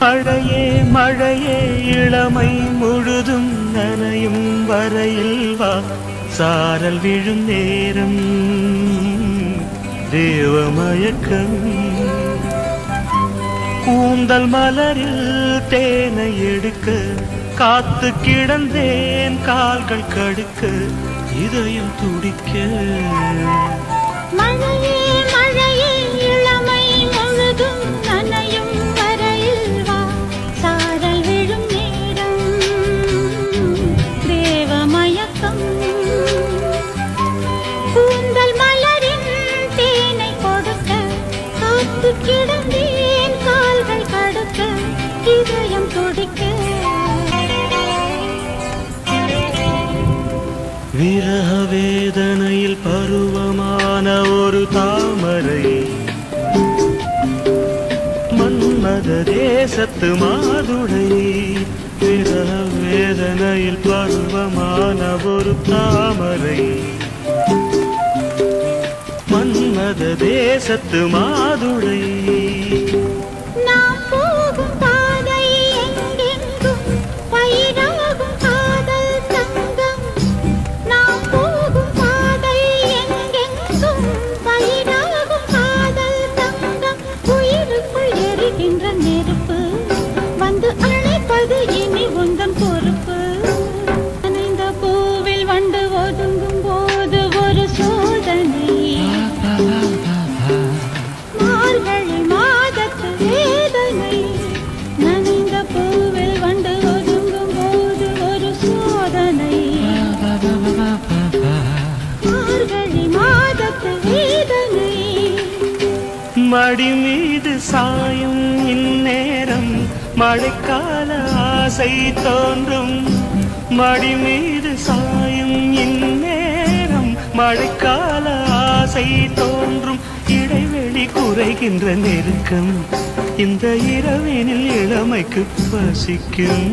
மழையே மழையே இளமை முழுதும் நனையும் வரையில் வா. சாரல் விழும் நேரம் தேவமயக்கம். கூந்தல் மலரில் தேனை எடுக்க காத்து கிடந்தேன் கால்கள் கடுக்க இதயம் துடிக்க. கிடந்தேன் கால்கள் கடுக்க இதயம் துடிக்க. விரக வேதனையில் பருவமான ஒரு தாமரை. மன்மத தேசத்து மாதுடை விரக வேதனையில் பருவமான ஒரு தாமரை. தங்கம் தேசத்து மாதுளை. நெருப்பு வந்து அணைப்பது மடி மீது சாயும் இந்நேரம் மழைக்கால ஆசை தோன்றும். மடி மீது சாயும் இந்நேரம் மழைக்கால ஆசை தோன்றும். இடைவெளி குறைகின்ற நெருக்கம் இந்த இரவினில் இளமைக்கு பசிக்கும்.